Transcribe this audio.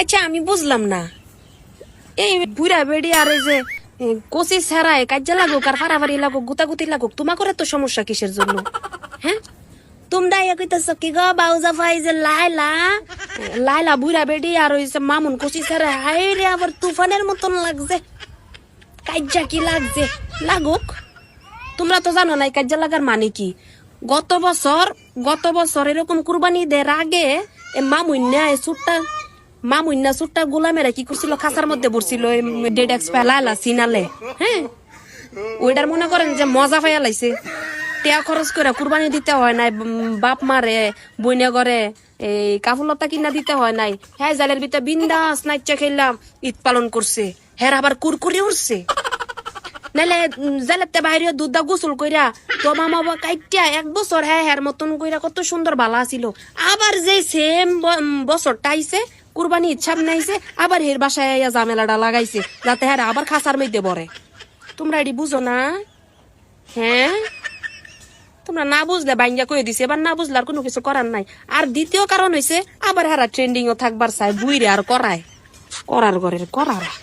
আচ্ছা আমি বুঝলাম না। এই বুড়া বেড়ি আর এই যে কচি ছাড়ায় কাজ্যা লাগুক আর ফাড়াফাড়ি লাগুক, গুতাগুতি লাগুক, তোমার করে তো সমস্যা কিসের জন্য? হ্যাঁ? তোমরা ইয়ে কইতেছ কি গো, বাউজা ভাই যে লাইলা লাইলা বুড়া বেড়ি আর ওই যে মামুন কচি ছাড়া হাই রে, আবার তুফানের মতন লাগছে। কাজ্যা কি লাগছে? লাগুক। তোমরা তো জানো না কাজ্যা লাগার মানে কি? গত বছর গত বছর এরকম কুরবানি দের আগে এ মামুন্যা এ সুট্টা মামুন্যা সুট্টা গোলামেরা কি করছিল? খাসার মধ্যে পড়ছিল ডেড এক্স পেলাইলা সিনালে। হ্যাঁ? ওইটার মনে করেন যে মজা পাইয়া লাইছে। টেয়া খরচ করে কুরবানি দিতে হয় নাই বাপ মারে, বইনে করে এই কাফুলতা কিনা দিতে হয় নাই। হ্যাঁ জালের ভিতরে বিন্দাস নাইচা খেললাম ঈদ পালন করছে। হ্যাঁ আবার কুরকুরি উঠছে। নাইলে জালেতে বাইরে দুধ গোসল কইরা, তো মামা বাবা কাইটিয়া এক বছর হ্যাঁ হ্যাঁ মতন কইরা কত সুন্দর ভালো আছিল। আবার যে সেম বছরটা আইছে কুরবানি ইচ্ছা নাইছে, আবার হের বাসায় আইয়া ঝামেলাটা লাগাইছে, যাতে হ্যাঁ আবার খাসার মধ্যে বরে তোমরা এটি বুঝো না? হ্যাঁ? তোমরা না বুঝলে বাইঙ্গা কয়ে দিছে, এবার না বুঝলে আর কোনো কিছু করার নাই। আর দ্বিতীয় কারণ হইছে, আবার হারা ট্রেন্ডিংও থাকবার চাই বুইরে আর করায়। করার ঘরের করার।